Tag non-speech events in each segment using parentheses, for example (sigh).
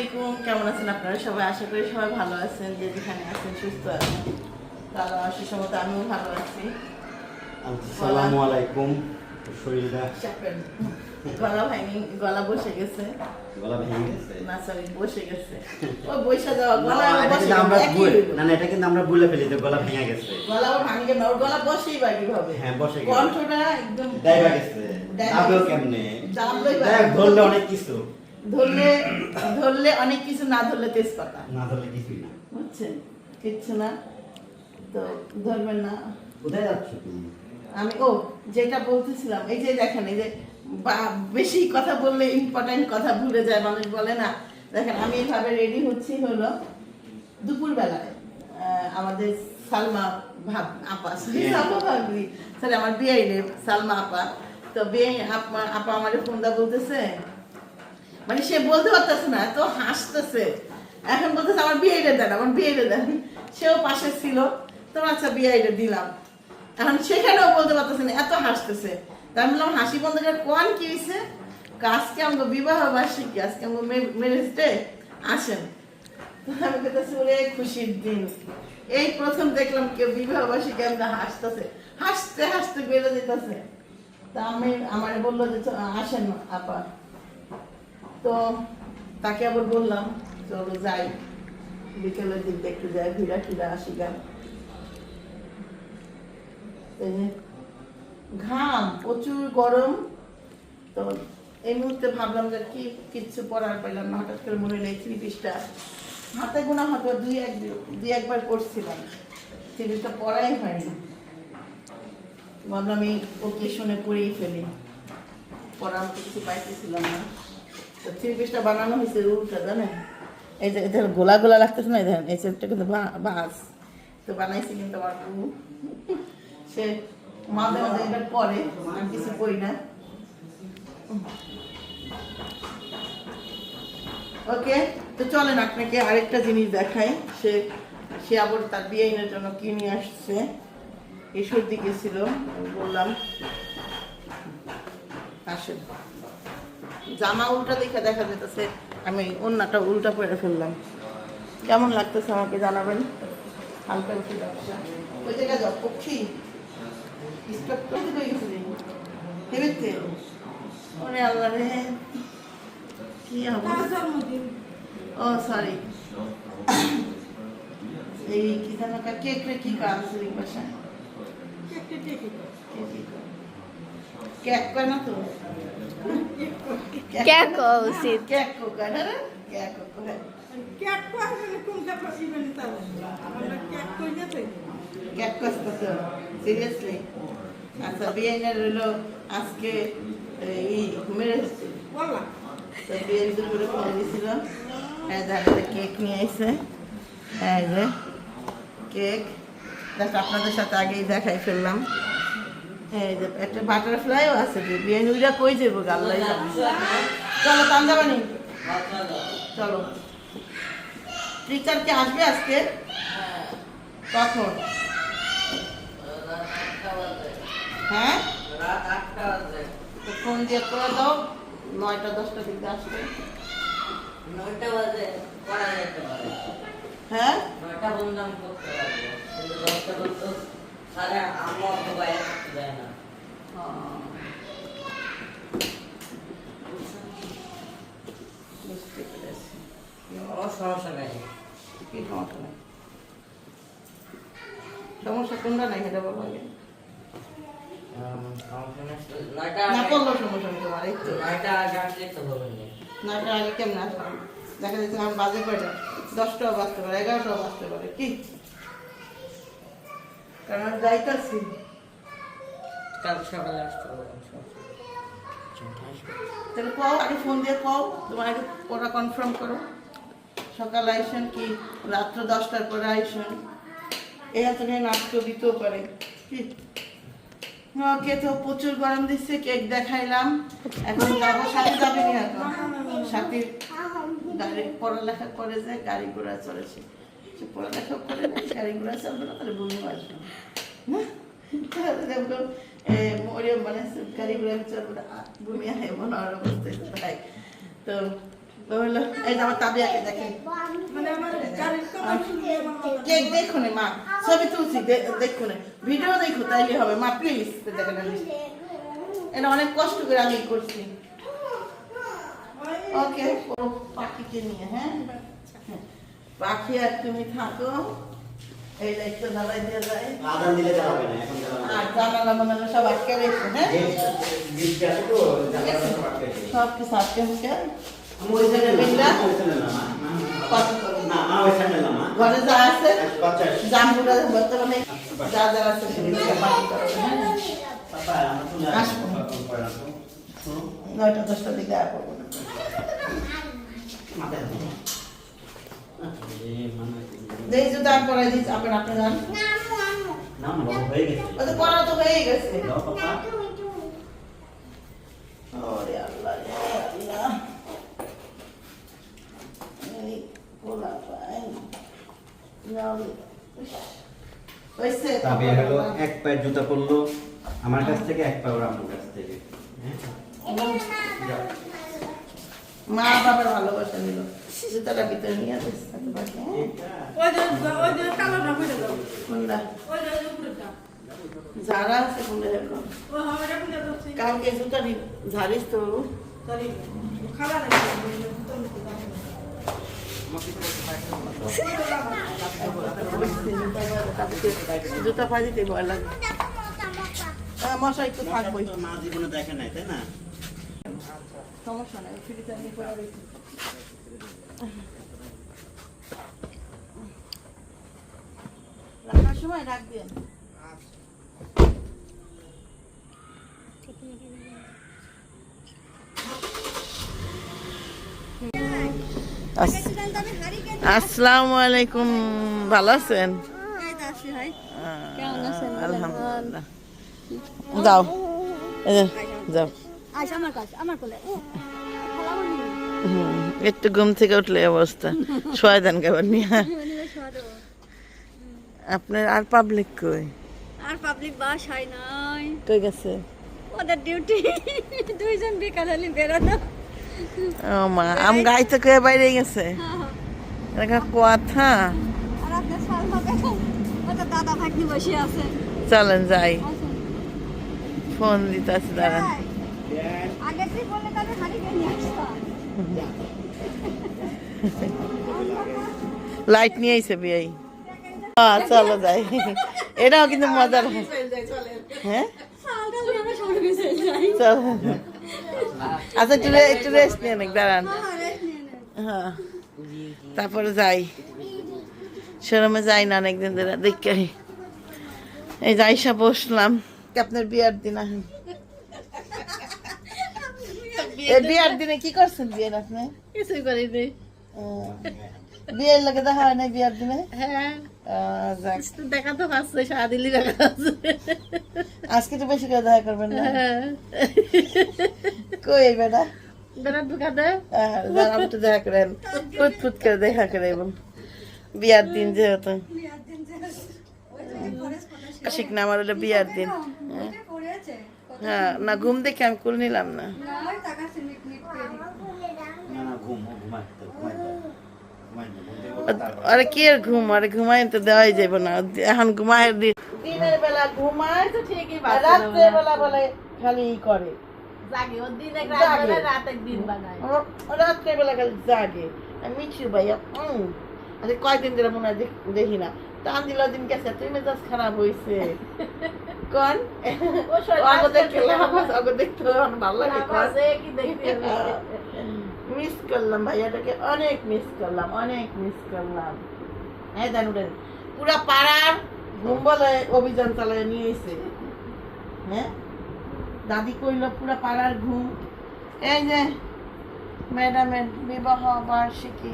আসসালামাইকুম কেমন আছেন আপনারা সবাই? আশা করি সবাই ভালো আছেন যে যেখানে আছেন সুস্থ আছেন। তারা সুসমত আমিও ভালো আছি। আসসালামু আলাইকুম শরীরটা গলা ভাঙি গলা বসে গেছে। গলা ভেঙে গেছে। না সরি বসে গেছে। ও বসে যাওয়া গলা বসে আমরা একই না না এটা কিন্তু আমরা ভুলে ফেলি যে গলা ভেঙে গেছে। গলা ভাঙবে না ওর গলা বসেই বা কীভাবে? হ্যাঁ, বসে গেছে। কণ্ঠটা একদম ডাইবা গেছে ডাইবা কেমনে? দাবলোই ধরলে অনেক কিছু। ধরলে ধরলে অনেক কিছু না ধরলে তেজপাতা। না ধরলে কিছুই না। বুঝছেন? কিচ্ছু না। তো ধরবেন না। কোথায় যাচ্ছ আমি ও যেটা বলতেছিলাম এই যে দেখেন এই যে বা- বেশি কথা বললে ইম্পর্টেন্ট কথা ভুলে যায় মানুষ বলে না। দেখেন আমি এইভাবে রেডি হচ্ছি হলো দুপুর বেলায় আমাদের সালমা ভাব আপা সালমা ভাবি। সরি আমার বিয়ে সালমা আপা। তো বিয়ে আপা আপা আমার ফোন দা বলতেছে মানে সে বলতে পারতেছে না তো হাসতেছে। এখন বলতেছে, আমার বিয়ে দেন, আমার বিয়ে দেন। সেও পাশে ছিল। তো আচ্ছা বিয়ে দিলাম। এখন সেখানেও বলতে পারতেছে না, এত হাসতেছে। তাই আমি বললাম, হাসি বন্ধ করে কোন কি হয়েছে আজকে আমাকে বিবাহ বার্ষিকী, আজকে আমাকে ম্যারেজ ডে, আসেন। আমি বলতেছি, ওরে খুশির দিন। এই প্রথম দেখলাম কেউ বিবাহ বার্ষিকী আমরা হাসতেছে। হাসতে হাসতে বেড়ে যেতেছে তা আমি, আমার বলল যে আসেন আপা। তো তাকে আবার বললাম চলো যাই। বিকেলের দিক একটু যাই ঘুরা টুরা আসি গা। এই যে ঘাম, প্রচুর গরম। তো এই মুহূর্তে ভাবলাম যে কি, কিচ্ছু পড়ার পাইলাম না। হঠাৎ করে মনে নেই থ্রি পিসটা হাতে গোনা হয়তো দুই এক, দুই একবার পড়ছিলাম থ্রি পিসটা পড়াই হয়নি। ভাবলাম এই ওকে শুনে পড়েই ফেলি। মতো কিছু পাইতেছিলাম না। থ্রি বানানো হয়েছে রুলটা জানেন? এই যে গোলা গোলা লাগতেছে না, এই এই সেটটা কিন্তু বাস। তো বানাইছি কিন্তু আমার বউ। সে মাঝে মাঝে এটা পরে আমি কিছু করি না। ওকে, তো চলেন আপনাকে আরেকটা জিনিস দেখাই। সে সে আবার তার বিয়ের জন্য কি নিয়ে আসছে? এসব দিকে ছিল বললাম, আসেন। জামা উল্টা দেখে দেখা যেতেছে আমি অন্যটা উল্টা পরে ফেললাম। কেমন লাগতেছে আমাকে জানাবেন? হালকা উঠে যাচ্ছে ওই জায়গায় যাও পক্ষী। ওরে আল্লাহ রে কি হবে? ও সরি এই কি জানো কেক রে কি কাজ কেক করে না তো কেক করা? উচিত। কেক করে। না কেক করে কেক করতে তো সিরিয়াসলি আচ্ছা বিয়েনের রইল আজকে এই মেরে তো বিয়ের দুপুরে ফোন দিয়েছিল হ্যাঁ দেখা কেক নিয়ে এসে হ্যাঁ যে কেক দেখ আপনাদের সাথে আগেই দেখাই ফেললাম এই যে একটা বাটারফ্লাইও আছে বিয়ে নুইরা কই যাব গাল্লাই চলো তান্দাবানি চলো। টিচার কি আসবে আজকে? কখন? হ্যাঁ? ফোন দিয়ে করে দাও নয়টা দশটা দিকে আসবে। নয়টা বাজে করা যেতে পারে। হ্যাঁ? নয়টা পর্যন্ত করতে পারব। দশটা সাড়ে আম্মু অত বাইরে থাকতে দেয় না। বুঝতে পেরেছি আমার সমস্যা নেই। কি সমস্যা নেই? সমস্যা কোনটা নাই সেটা বলো আগে। উম, সমস্যা নেই। নয়টা না আগে- করলেও সমস্যা নেই তোমার এই তো। নয়টা আগে আসলে তো বলবেন না। নয়টা আগে কেমন আসলাম? দেখা যাচ্ছে আমার বাজে কয়টা? দশটাও বাজতে পারে এগারোটাও বাজতে পারে কি? কারণ আমি যাইতাছি। কাল সকালে আসতে বলবেন তাহলে কও আগে ফোন দিয়ে কও তোমার আগে পড়া কনফার্ম করো। সকাল আইসেন কি? রাত্র দশটার পরে আইসেন। এই হাতে নাটক দিতেও পারে। কি? ওকে তো প্রচুর গরম দিচ্ছে কেক দেখাইলাম। এখন যাব সাথে যাবে নি এখন? সাথে গাড়ি পড়ালেখা করে যে গাড়ি ঘোড়া চলেছে সে পড়ালেখা করে না, গাড়ি ঘোড়া না তাহলে বমি আসবে না। তাহলে দেখব মানে গাড়ি ঘোড়া চলবে না বমি মনে অবস্থায় তাই তো তো হলো এই যে আমার তাবিয়াকে দেখেন কেক দেখো নে মা ছবি তুলছি দে- দেখো নে ভিডিও দেখো তাইলে হবে। মা প্লিজ দেখেন এটা অনেক কষ্ট করে আমি করছি। ওকে পাখিকে নিয়ে হ্যাঁ। পাখি আর তুমি থাকো। এই দায়িত্ব দালাই দিয়ে যায়। আদান দিলে হবে না, এখন না। আর জানালা মানালা সব আটকে রেখো হ্যাঁ? তো, সব কিছু আটকে মুখে আমি ওই side না, ওই side না, মা, মা, মা। কত না, মা, ওই side না, মা। ঘরে যা আছে বর্তমানে যা যা পাখি আমরা আসব। নয়টা দশটার দিকে আর করব না। মাথায় হাত দাও। এ, মানে, যেই জুতা আর পরাই দিচ্ছি আপনার আপনি না, বাবা, হয়ে গেছে। ও তো পড়া তো হয়েই গেছে। দাও, পাপা। ওরে আল্লাহ রে আল্লাহ। এই পোলা পাই। নাও হয়েছে। তবে হলো এক পায়ের জুতা পরলো। আমার কাছ থেকে এক পায়ের আমার কাছ থেকে। হ্যাঁ? মা বাবার ভালোবাসা নিল। জুতাটা ভিতরে নিয়ে আসতে কোনটা যারা আছে কোনটা কালকে জুতা ঝাড়িস তো জুতা দিতে ভয় লাগে মশা একটু থাকবোই তো মা জীবনে দেখে নাই তাই না সমস্যা নাই ফ্রিতে আমি রয়েছি রাখার সময় রাখ আসসালামু আলাইকুম। ভালো আছেন? কেমন আছেন? আলহামদুলিল্লাহ। যাও। যাও। আমার কাছে আমার কোলে। হুম, একটু ঘুম থেকে উঠলে অবস্থা। দেন কেবল নিয়ে। আপনার আর পাবলিক কই? আর পাবলিক বাস হয় নাই। কই গেছে? ওদের ডিউটি দুইজন বিকাল হলে বেরোনো। ও মা আম গাইতে কয়ে বাইরে গেছে। এটা কথা। আর আপনার সালমা বেগম ওদের দাদা ভাগ্নি বসে আছে। চলেন যাই। ফোন দিতে আছে দাঁড়ান। আগের দিন বললে তাহলে হারিয়ে নিয়ে আসতাম (laughs) লাইট নিয়ে আইছে বিয়াই চলো যাই। এটাও কিন্তু মজার। হ্যাঁ? যাই আচ্ছা একটু একটু রেস্ট নিয়ে নিক দাঁড়ান। হ্যাঁ, তারপরে যাই। সেরমে যাই না অনেকদিন ধরে দেখে। এই যে আইসা বসলাম। আপনার বিয়ার দিন আহেন বিয়ার দিনে কি করছেন বিয়ের আপনি? কিছুই করিনি বিয়ের লাগে দেখা হয় না বিয়ার দিনে? হ্যাঁ। তো দেখা তো পাচ্ছে সারাদিনই দেখা যাচ্ছে আজকে তো বেশি করে দেখা করবেন না? হ্যাঁ। কই এই বেটা? বেড়ার দোকানে? আহ, যারা একটু দেখা করেন। ফুট ফুট করে দেখা করে এবং বিয়ার দিন যেহেতু। আশিক না আমার হলো বিয়ার দিন। হ্যাঁ। হ্যাঁ না ঘুম দেখে আমি করে নিলাম না না তাকাচ্ছে মিট মিট করে না না ঘুম ও ঘুমাই তো ঘুমাই দাও ঘুমাই দাও ঘুম থেকে উঠে তারপর- আরে কি আর ঘুম? আরে ঘুমাই তো দেওয়াই যাবে না। এখন ঘুমায় দিনের বেলা ঘুমায় তো ঠিকই রাত্রে বেলা বলে খালি ই করে। জাগে দিন জাগে। রাত দিন বানায়। রাত্রে বেলা খালি জাগে। আমি মিছু ভাইয়া উম। আরে কয়দিন ধরে মনে হয় দেখ- না। টান দিল দিন গেছে তুই মেজাজ খারাপ হয়েছে (laughs) কন? ও দেখতে ভালো লাগে কি দেখতে? (laughs) মিস করলাম ভাইয়াটাকে অনেক মিস করলাম অনেক মিস করলাম। হ্যাঁ দেন উঠেন। পুরা পাড়ার ঘুম বলে অভিযান চালায় নিয়ে এসে। হ্যাঁ? দাদি কইল পুরা পাড়ার ঘুম। এই যে ম্যাডামের বিবাহ বার্ষিকী।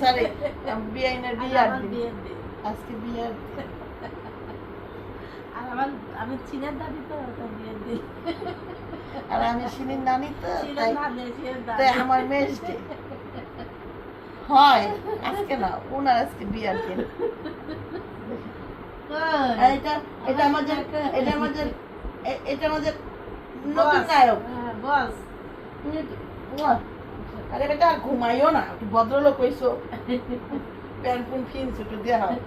সরি বিয়ার বিয়ের আজকে বিয়ার আর আমার আমি চীনের দাদি তো তো বিয়ের দিন। আর আমি শিলির নানি তো তাই আমার মেজ হয় আজকে না ওনার আজকে বিয়ার দিন। এটা এটা আমাদের এটা আমাদের এটা আমাদের নতুন নায়ক হ্যাঁ, বস। তুমি তো- উয়া, আরে বেটা ঘুমাইও না একটু ভদ্রলোক হইছো। প্যান পুন ফিনস একটু দেওয়া হয়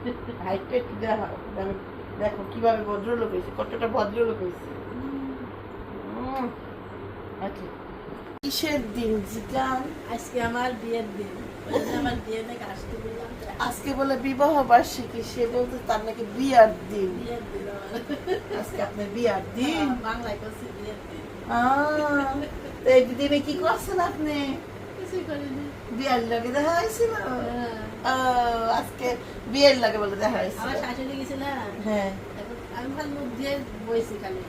হাইটটা একটু দেওয়া হয় দেখো কীভাবে ভদ্রলোক হয়েছে কতটা ভদ্রলোক হয়েছে কিসের দিন? জিগান আজকে আমার বিয়ের দিন। আমার বিয়ে থেকে আসতে বললাম। আজকে বলে বিবাহ বার্ষিকী সে বলতে তার নাকি বিয়ার দিন। বিয়ের দিন আজকে আপনার বিয়ার দিন। বাংলায় করছি বিয়ের দিন। আহ, এই দিনে কি করছেন আপনি? বিয়ার লাগে দেখা হয়েছিল? হ্যাঁ। আজকে বিয়ের লাগে বলে দেখা হয়েছিল। আমার শাশুড়ি গেছিল। হ্যাঁ। আমি ভালো মুখ দিয়ে বইছি খালি।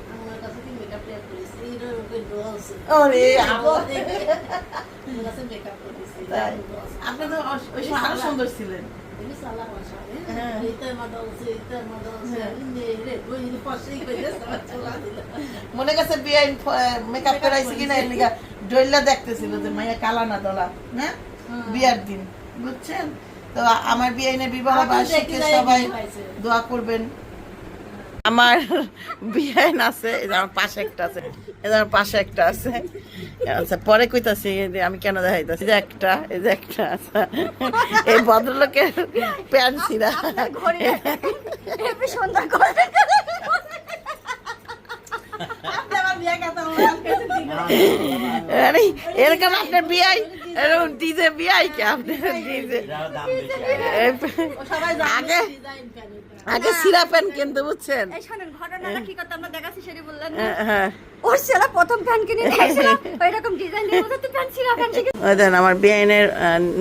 মেকআপ করেছি ওরে মেকআপ করেছি আপনি তো ওই সময় আরও সুন্দর ছিলেন হ্যাঁ। হ্যাঁ। মনে কাছে বিয়ে মেকআপ করাইছে কিনা এর লিগা ডইলা দেখতেছিল যে মাইয়া কালা না দলা না বিয়ার দিন বুঝছেন তো আমার বিয়ে বিবাহ সবাই দোয়া করবেন আমার বিয়াইন আছে আমার পাশে একটা আছে আমার পাশে একটা আছে। আচ্ছা পরে কইতাছি আমি কেন দেখাইতাছি? যে একটা এই যে একটা এই ভদ্রলোকের প্যান্ট orang আরে এরকম আপনার বিয়াই এরকম ডিজে বিয়াই কি আপনার ডিজে আগে আগে সিরা প্যান্ট কিনতে বুঝছেন? এই শোনেন ঘটনাটা কি কথা আমরা দেখাচ্ছি সেটা বললেন হ্যাঁ, হ্যাঁ। ওর ছেলে প্রথম প্যান্ট কিনে নিয়েছিল ওই রকম ছিল শিখে ওই দেন আমার বিআইনের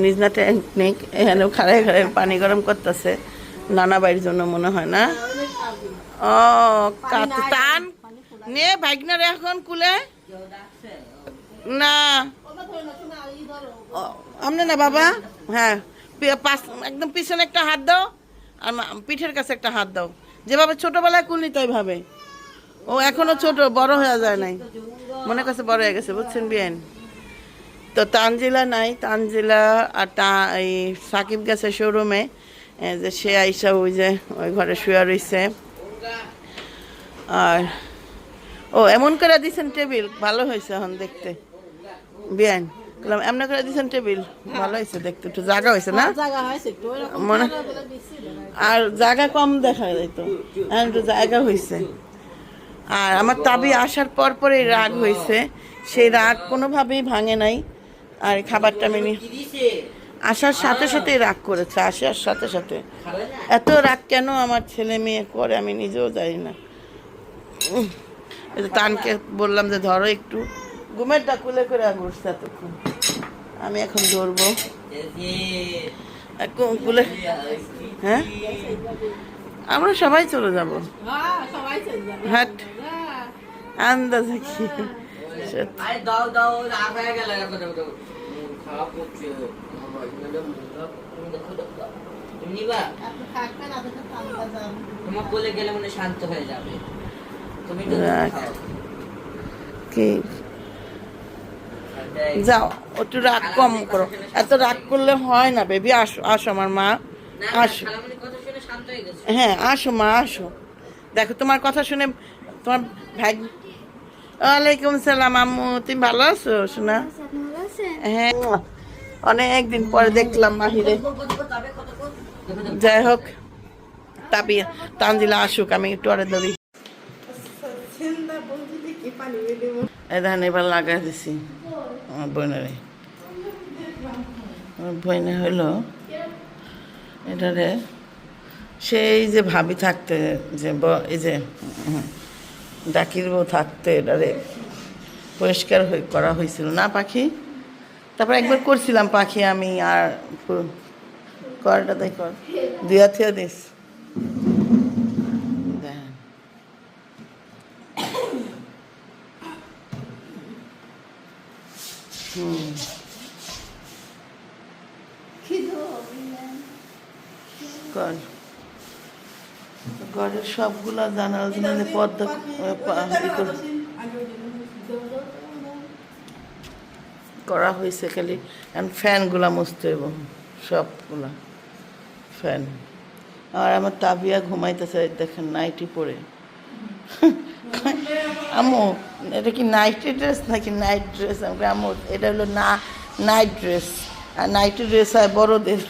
নিজনা টেকনিক এখানে খাড়ায় খাড়ায় পানি গরম করতেছে। নানা বাড়ির জন্য মনে হয় না? ও কাত টান। নে ভাগনারে এখন কুলে। না। ও, আমনে না বাবা? হ্যাঁ একদম পিছনে একটা হাত দাও। আর পিঠের কাছে একটা হাত দাও। যেভাবে ছোটবেলায় কুলনি তাই ভাবে ও এখনও ছোট, বড় হয়ে যায় নাই। মনে কাছে বড় হয়ে গেছে, বুঝছেন বিয়ান? তো তানজিলা নাই, তানজিলা আর তা, এই সাকিব গেছে শোরুমে যে সে আইসা ওই যে, ওই ঘরে শুয়ে রইছে। আর ও এমন করে দিছেন টেবিল, ভালো হয়েছে এখন দেখতে। বিয়ান বললাম এমন করে দিছেন টেবিল? ভালো হয়েছে দেখতে একটু জায়গা হয়েছে না? মনে আর জায়গা কম দেখা এখন একটু জায়গা হয়েছে। আর আমার তাবি আসার পর পরেই রাগ হয়েছে। সেই রাগ কোনোভাবেই ভাঙে নাই। আর খাবারটা আমি আসার সাথে সাথেই রাগ করেছে আসার সাথে সাথে। এত রাগ কেন আমার ছেলে মেয়ে করে আমি নিজেও জানি না। তানকে বললাম যে ধরো একটু। ঘুমের ডাকুলে করে ঘুরছে এতক্ষণ আমি এখন ধরবো কুলে হ্যাঁ? আমরা সবাই চলে যাব। হ্যাঁ সবাই চলে যাবে হাট। হ্যাঁ। কি? তোমার গেলে মনে শান্ত হয়ে যাবে। তুমি কি? যাও একটু রাগ কম করো। এত রাগ করলে হয় না বেবি আসো আসো আমার মা আসো। খালামণির কথা শুনে শান্ত হয়ে গেছে। হ্যাঁ আসো মা আসো। দেখো তোমার কথা শুনে তোমার ভাই ওয়ালাইকুম সালাম আম্মু তুমি ভালো আছো শোনা আপনি ভালো আছেন হ্যাঁ অনেক দিন পরে দেখলাম মাহিরে। যাই হোক তাবি তানজিলা আসুক আমি একটু আরে ধরি। এই ধান এবার লাগাই দিছি। আমার বোনেরে আমার বোনে হলো এটারে সেই যে ভাবি থাকতে, যে এই যে ডাকির বউ থাকতে এটারে পরিষ্কার করা হয়েছিল না পাখি? তারপর একবার করছিলাম পাখি আমি আর করটা কর দুয়া থিয়া দিস দেখেন। হুম ঘরের সবগুলা জানালা জানালে পর্দা করা হয়েছে খালি। এখন ফ্যানগুলা মুছতে হইব, সবগুলা। ফ্যান। আর আমার তাবিয়া ঘুমাইতেছে, দেখেন নাইটি পরে। আম্মু এটা কি নাইটি ড্রেস নাকি নাইট ড্রেস আমি বলি, আম্মু এটা হলো না নাইট ড্রেস আর নাইটি ড্রেস হয় বড়দের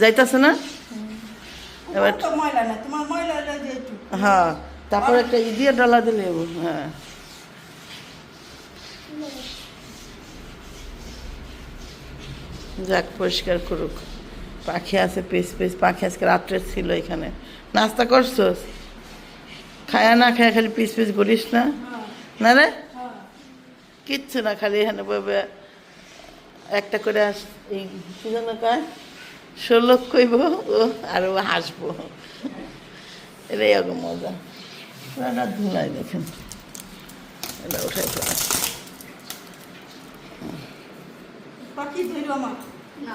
যাইতাছে না এবার হ্যাঁ তারপর একটা ইডিয়া ডলা দিলে হ্যাঁ যাক পরিষ্কার করুক পাখি আছে পিস পিস পাখি আজকে রাত্রে ছিল এখানে। নাস্তা করছোস? খায়া না খায়া খালি পিস পিস করিস না? না রে? কিচ্ছু না খালি এখানে বলবে একটা করে আস এই কি যেন কয়? ষোলো কইব ও আর ও হাসবো। এটাই আগে মজা। পুরাটা ধুলাই দেখেন। এটা উঠাই পাখি ধরো আমার। না।